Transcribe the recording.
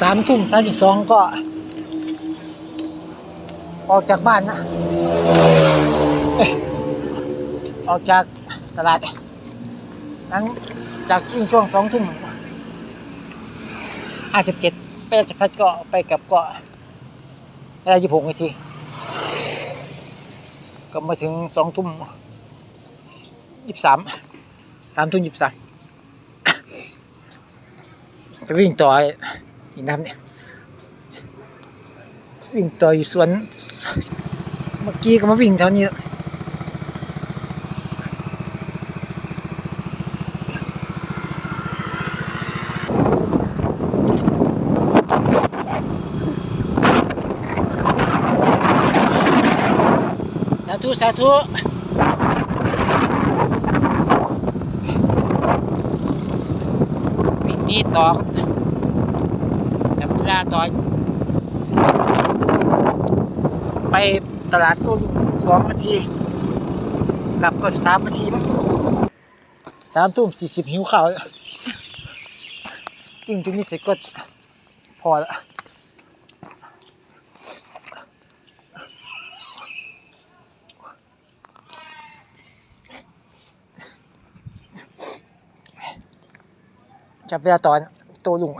สามทุ่มสามสิบสองก็ ออกจากบ้านนะเอ้ยออกจากตลาดหลังจากวิ่งช่วงสองทุ่มห้าสิบเจ็ดไปราชพัฒก็ไปกลับเก็เวลายี่หกนาที ก็มาถึงสองทุ่มยี่สิบสามสามทุ่มยี่สิบสามจะวิ่งต่อ อีกน้ำเนี่ยวิ่งต่ออยู่สวน เมื่อกี้ก็มาวิ่งแถวนี้สาธุ สาธุวิ่งนี้ต่อ เวลาต่อไปตลาดต้นสองนาทีกลับก็สามนาทีมั้งสามทุ่มสี่สิบหิวข้าวแล้ววิ่งตรงนี้เสร็จก็พอละจับเวลาตอนโตลุง